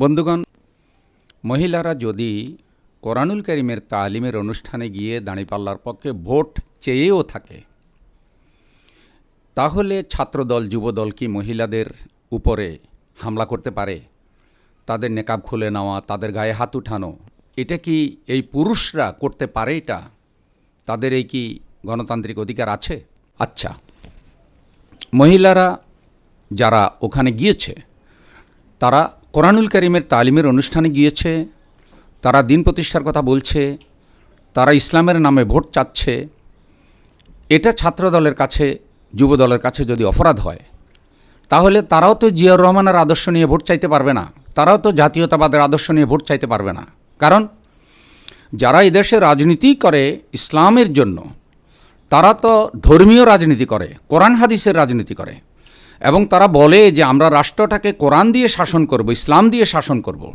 বন্ধুগণ, মহিলারা যদি কোরআনুল করিমের তালিমের অনুষ্ঠানে গিয়ে দাঁড়িপাল্লার পক্ষে ভোট চেয়েও থাকে, তাহলে ছাত্রদল, যুবদল কি মহিলাদের উপরে হামলা করতে পারে? তাদের নেকাব খুলে নেওয়া, তাদের গায়ে হাত উঠানো, এটা কি এই পুরুষরা করতে পারে এটা? তাদের এই কি গণতান্ত্রিক অধিকার আছে? আচ্ছা মহিলারা যারা ওখানে গিয়েছে, তারা কোরআনুল করিমের তালিমের অনুষ্ঠানে গিয়েছে, তারা দিন প্রতিষ্ঠার কথা বলছে, তারা ইসলামের নামে ভোট চাচ্ছে। এটা ছাত্রদলের কাছে, যুবদলের কাছে যদি অপরাধ হয়, তাহলে তারাও তো জিয়াউর রহমানের আদর্শ নিয়ে ভোট চাইতে পারবে না। তারাও তো জাতীয়তাবাদের আদর্শ নিয়ে ভোট চাইতে পারবে না। কারণ যারা এদেশে রাজনীতি করে ইসলামের জন্য, তারা তো ধর্মীয় রাজনীতি করে, কোরআন হাদিসের রাজনীতি করে। এবং তারা বলে যে আমরা রাষ্ট্রটাকে কোরআন দিয়ে শাসন করব, ইসলাম দিয়ে শাসন করব।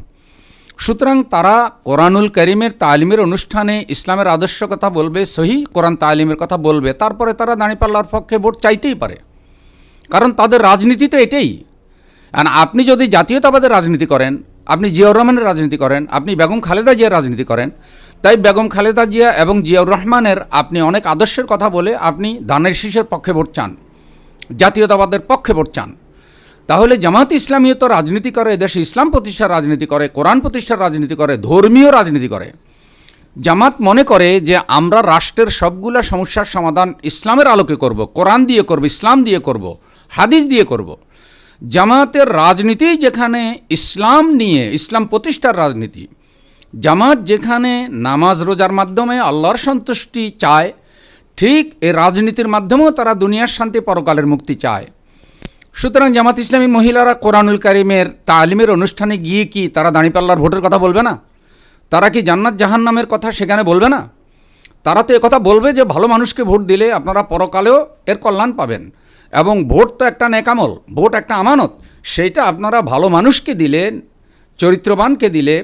সুতরাং তারা কোরআনুল করিমের তালিমের অনুষ্ঠানে ইসলামের আদর্শ কথা বলবে, সহি কোরআন তালিমের কথা বলবে, তারপরে তারা দাঁড়িপাল্লার পক্ষে ভোট চাইতেই পারে। কারণ তাদের রাজনীতি তো এটাই। আর আপনি যদি জাতীয়তাবাদের রাজনীতি করেন, আপনি জিয়াউর রহমানের রাজনীতি করেন, আপনি বেগম খালেদা জিয়ার রাজনীতি করেন, তাই বেগম খালেদা জিয়া এবং জিয়াউর রহমানের আপনি অনেক আদর্শের কথা বলে আপনি ধানের শীষের পক্ষে ভোট চান। জাতীয়তাবাদের পক্ষে ভোট চান। তাহলে জামাত ইসলামীয় তো রাজনীতি করে, দেশে ইসলাম প্রতিষ্ঠার রাজনীতি করে, কোরআন প্রতিষ্ঠার রাজনীতি করে, ধর্মীয় রাজনীতি করে। জামাত মনে করে যে আমরা রাষ্ট্রের সবগুলা সমস্যার সমাধান ইসলামের আলোকে করব, কোরআন দিয়ে করব, ইসলাম দিয়ে করব, হাদিস দিয়ে করব। জামাতের রাজনীতি যেখানে ইসলাম নিয়ে, ইসলাম প্রতিষ্ঠার রাজনীতি, জামাত যেখানে নামাজ রোজার মাধ্যমে আল্লাহর সন্তুষ্টি চায় ঠিক এই রাজনীতির মাধ্যমেও তারা দুনিয়ার শান্তি পরকালের মুক্তি চায়। সুতরাং জামাত ইসলামী মহিলারা কোরআনুল কারিমের তালিমের অনুষ্ঠানে গিয়ে কি তারা দাঁড়িপাল্লার ভোটের কথা বলবে না? তারা কি জান্নাত জাহান নামের কথা সেখানে বলবে না? তারা তো কথা বলবে যে ভালো মানুষকে ভোট দিলে আপনারা পরকালেও এর কল্যাণ পাবেন। এবং ভোট তো একটা নেকামল, ভোট একটা আমানত, সেইটা আপনারা ভালো মানুষকে দিলে, চরিত্রবানকে দিলে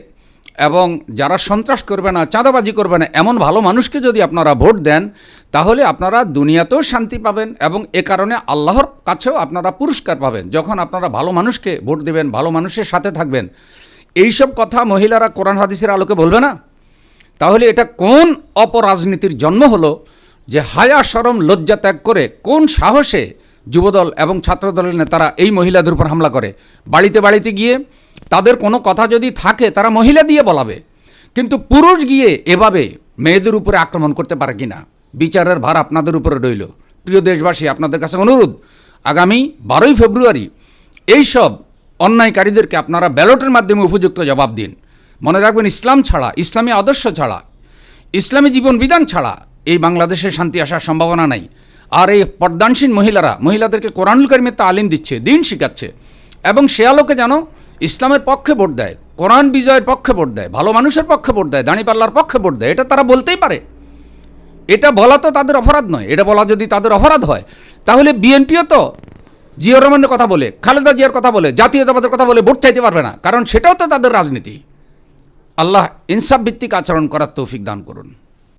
এবং যারা সন্ত্রাস করবে না, চাঁদাবাজি করবে না, এমন ভালো মানুষকে যদি আপনারা ভোট দেন, তাহলে আপনারা দুনিয়াতেও শান্তি পাবেন এবং এ কারণে আল্লাহর কাছেও আপনারা পুরস্কার পাবেন। যখন আপনারা ভালো মানুষকে ভোট দেবেন, ভালো মানুষের সাথে থাকবেন, এইসব কথা মহিলারা কোরআন হাদিসের আলোকে বলবে না? তাহলে এটা কোন অপরাজনীতির জন্ম হলো যে হায়া সরম লজ্জা ত্যাগ করে কোন সাহসে যুবদল এবং ছাত্রদলের নেতারা এই মহিলাদের উপর হামলা করে? বাড়িতে বাড়িতে গিয়ে তাদের কোনো কথা যদি থাকে, তারা মহিলা দিয়ে বলাবে। কিন্তু পুরুষ গিয়ে এভাবে মেয়েদের উপরে আক্রমণ করতে পারে কি না? বিচারের ভার আপনাদের উপরে রইল। প্রিয় দেশবাসী, আপনাদের কাছে অনুরোধ, আগামী বারোই ফেব্রুয়ারি এইসব অন্যায়কারীদেরকে আপনারা ব্যালটের মাধ্যমে উপযুক্ত জবাব দিন। মনে রাখবেন, ইসলাম ছাড়া, ইসলামী আদর্শ ছাড়া, ইসলামী জীবন বিধান ছাড়া এই বাংলাদেশে শান্তি আসার সম্ভাবনা নাই। আর এই পর্দানসীন মহিলারা, মহিলাদেরকে কোরআনুল করিমের তালিম দিচ্ছে, দিন শিখাচ্ছে, এবং সে আলোকে যেন ইসলামের পক্ষে ভোট দেয়, কোরআন বিজয়ের পক্ষে ভোট দেয়, ভালো মানুষের পক্ষে ভোট দেয় দাঁড়িপাল্লার পক্ষে ভোট দেয়, এটা তারা বলতেই পারে। এটা বলা তো তাদের অপরাধ নয়, এটা বলা যদি তাদের অপরাধ হয়, তাহলে বিএনপিও তো জিয়া রহমানের কথা বলে, খালেদা জিয়ার কথা বলে, জাতীয়তাবাদের কথা বলে ভোট চাইতে পারবে না, কারণ সেটাও তো তাদের রাজনীতি। আল্লাহ ইনসাফ ভিত্তিক আচরণ করার তৌফিক দান করুন।